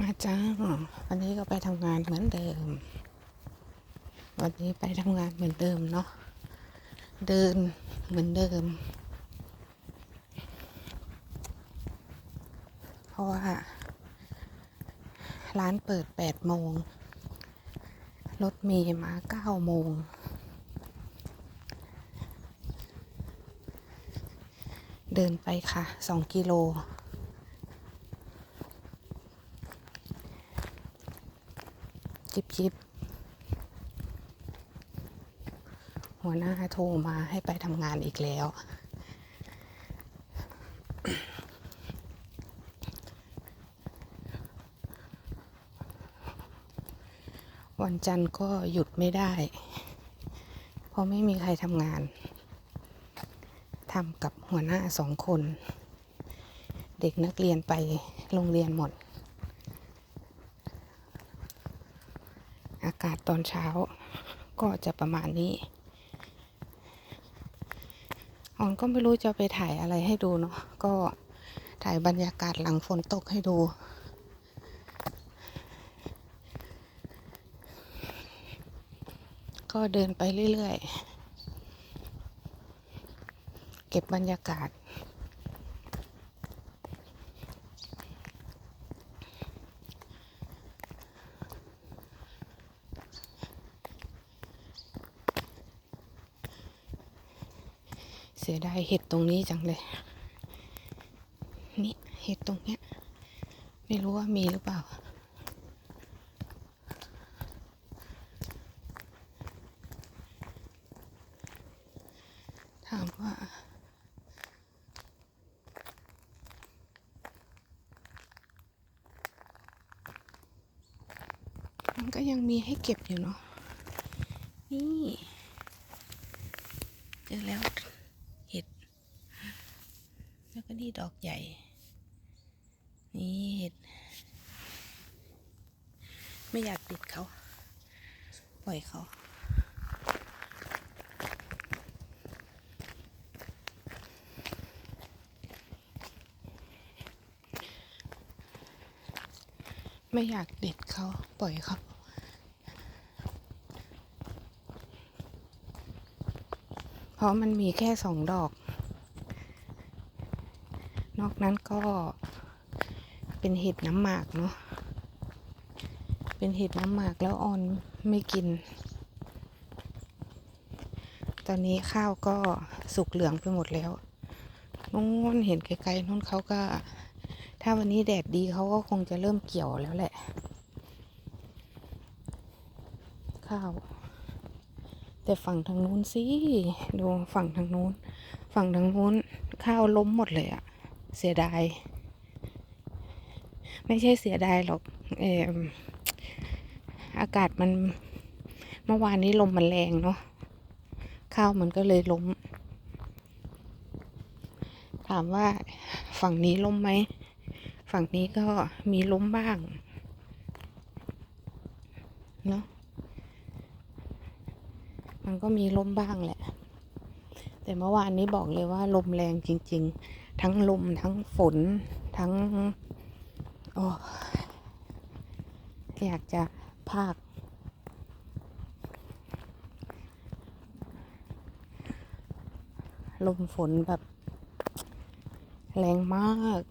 มาจ้าวันนี้ก็ไปทำงานเหมือนเดิม วันนี้ไปทำงานเหมือนเดิมเนาะ เดินเหมือนเดิม เพราะว่า ร้านเปิดแปดโมง รถเมย์มาเก้าโมง เดินไปค่ะสองกิโล จิบจิบหัวหน้าโทรมาให้ไปทำงานอีกแล้ว วันจันทร์ก็หยุดไม่ได้ เพราะไม่มีใครทำงานทำกับหัวหน้าสองคน เด็กนักเรียนไปโรงเรียนหมดากาศตอนเช้า ก็จะประมาณนี้ออนก็ไม่รู้จะไปถ่ายอะไรให้ดูเนาะ ก็ถ่ายบรรยากาศหลังฝนตกให้ดู ก็เดินไปเรื่อยๆ เก็บบรรยากาศ เสียดายเห็ดตรงนี้จังเลย นี่เห็ดตรงเนี้ย ไม่รู้ว่ามีหรือเปล่า ถามว่าันก็ยังมีให้เก็บอยู่เนาะ นี่ เจอแล้วเห็ดแล้ว ก็นี่ดอกใหญ่ นี่เห็ด ไม่อยากติดเขา ปล่อยเขาไม่อยากเด็ดเขาปล่อยเขาเพราะมันมีแค่สองดอก นอกนั้นก็เป็นเห็ดน้ำหมากเนาะ เป็นเห็ดน้ำหมากแล้วออนไม่กิน ตอนนี้ข้าวก็สุกเหลืองไปหมดแล้วนู้นเห็นไกลๆนู้นเขาก็ ถ้าวันนี้แดดดีเขาก็คงจะเริ่มเกี่ยวแล้วแหละ ข้าว แต่ฝั่งทางนู้นสิ ดูฝั่งทางนู้น ฝั่งทางนู้นข้าวล้มหมดเลยอะ เสียดาย ไม่ใช่เสียดายหรอกเอออากาศมันเมื่อวานนี้ลมมันแรงเนาะข้าวมันก็เลยล้ม ถามว่าฝั่งนี้ล้มไหม ฝั่งนี้ก็มีล้มบ้างเนาะมันก็มีล้มบ้างแหละ แต่เมื่อวานนี้บอกเลยว่าลมแรงจริง ๆ ทั้งลมทั้งฝน ทั้งโอ้อยากจะพากลมฝนแบบ แรงมาก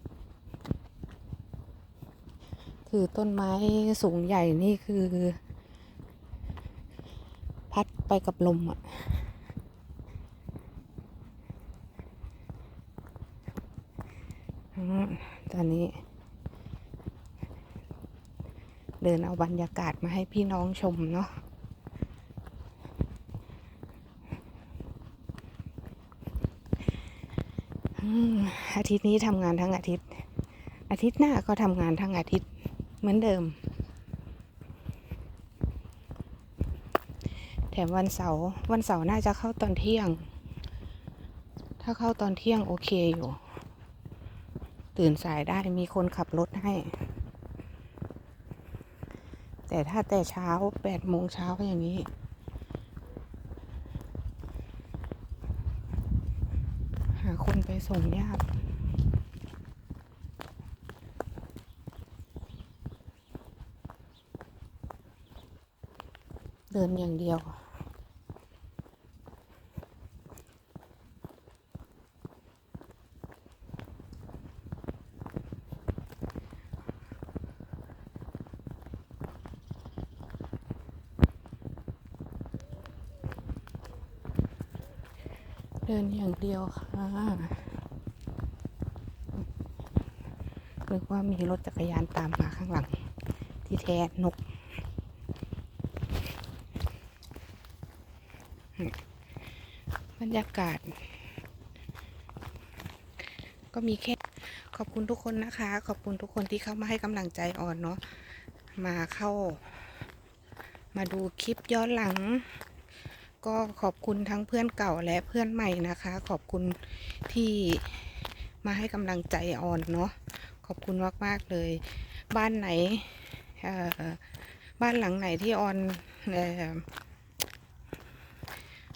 คือต้นไม้สูงใหญ่นี่คือ พัดไปกับลมอะ่ะ อืม ตอนนี้ เดินเอาบรรยากาศมาให้พี่น้องชมเนาะอาทิตย์นี้ทำงานทั้งอาทิตย์ อาทิตย์หน้าก็ทำงานทั้งอาทิตย์เหมือนเดิม แถมวันเสาร์วันเสาร์น่าจะเข้าตอนเที่ยง ถ้าเข้าตอนเที่ยงโอเคอยู่ ตื่นสายได้มีคนขับรถให้ แต่ถ้าแต่เช้าแปดโมงเช้าอย่างนี้ หาคนไปส่งยากเดินอย่างเดียว เดินอย่างเดียวค่ะนึกว่ามีรถจักรยานตามมาข้างหลัง ที่แท้นก บรรยากาศ ก็มีแค่ ขอบคุณทุกคนนะคะ ขอบคุณทุกคนที่เข้ามาให้กำลังใจอ่อนเนาะมาเข้า มาดูคลิปย้อนหลัง ก็ขอบคุณทั้งเพื่อนเก่าและเพื่อนใหม่นะคะ ขอบคุณที่มาให้กำลังใจออนเนาะขอบคุณมากๆเลย บ้านไหนบ้านหลังไหนที่ออนอ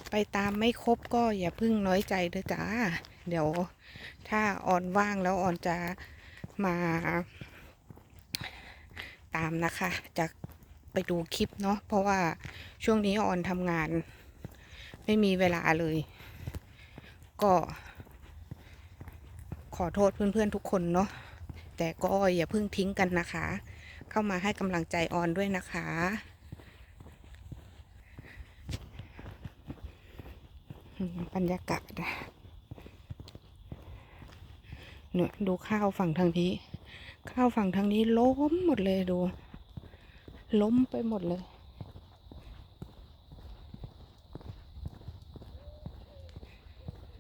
ไปตามไม่ครบก็อย่าเพึ่งน้อยใจเด้อจ้า เดี๋ยวถ้าออนว่างแล้วออนจะมาตามนะคะจะไปดูคลิปเนาะเพราะว่าช่วงนี้ออนทำงาน ไม่มีเวลาเลย ก็ ขอโทษเพื่อนๆทุกคนเนาะแต่ก็อย่าเพิ่งทิ้งกันนะคะ เข้ามาให้กำลังใจออนด้วยนะคะ บรรยากาศเนี่ยดูข้าวฝั่งทางนี้ ข้าวฝั่งทางนี้ล้มหมดเลยดู ล้มไปหมดเลย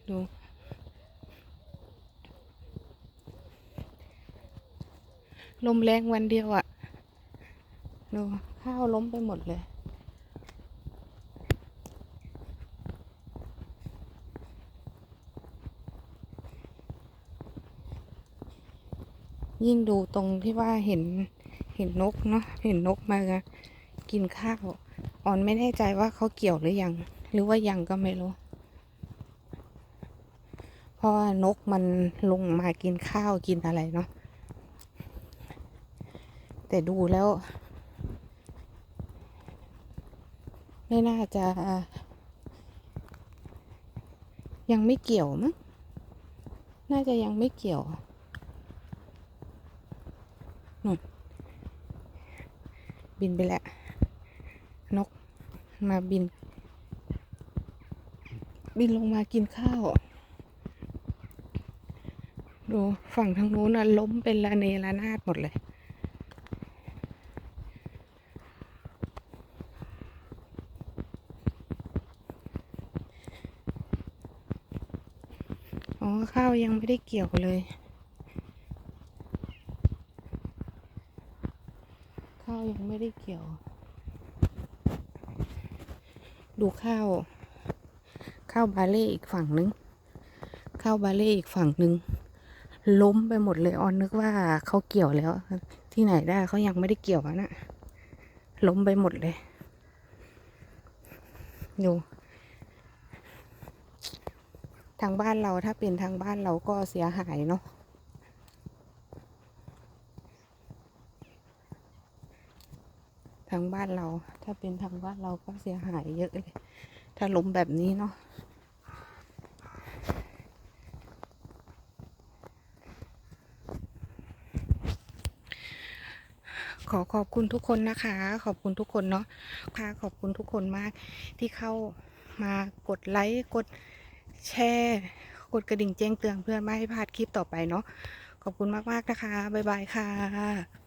ดู ลมแรงวันเดียวอะ่ะดูข้าวล้มไปหมดเลย ยิ่งดูตรงที่ว่าเห็นเห็นนกเนาะเห็นนกมากินข้าวอ่อนไม่แน่ใจว่าเขาเกี่ยวหรือยัง หรือว่ายังก็ไม่รู้เพราะว่านกมันลงมากินข้าวกินอะไรเนาะ แต่ดูแล้วไม่น่าจะ ยังไม่เกี่ยวมั้งน่าจะยังไม่เกี่ยวนู่นบินไปแล้วนกมาบิน บินลงมากินข้าว ดูฝั่งทางนู้นนะล้มเป็นระเนระนาดหมดเลย อ๋อ ข้าวยังไม่ได้เกี่ยวเลย ข้าวยังไม่ได้เกี่ยว ดูข้าว ข้าวบาเล่อีกฝั่งนึง ข้าวบาเล่อีกฝั่งนึง ล้มไปหมดเลยออนนึกว่าเขาเกี่ยวแล้ว ที่ไหนได้เขายังไม่ได้เกี่ยวนะล้มไปหมดเลย ดู ทางบ้านเราถ้าเป็นทางบ้านเราก็เสียหายเนาะทางบ้านเราถ้าเป็นทางบ้านเราก็เสียหายเยอะเลย ถ้าล้มแบบนี้เนาะขอขอบคุณทุกคนนะคะ ขอบคุณทุกคนเนาะค่ะขอบคุณทุกคนมากที่เข้ามากดไลค์กด แชร์กดกระดิ่งแจ้งเตือนเพื่อนไม่ให้พลาดคลิปต่อไปเนาะขอบคุณมากๆนะคะ บ๊ายบายค่ะ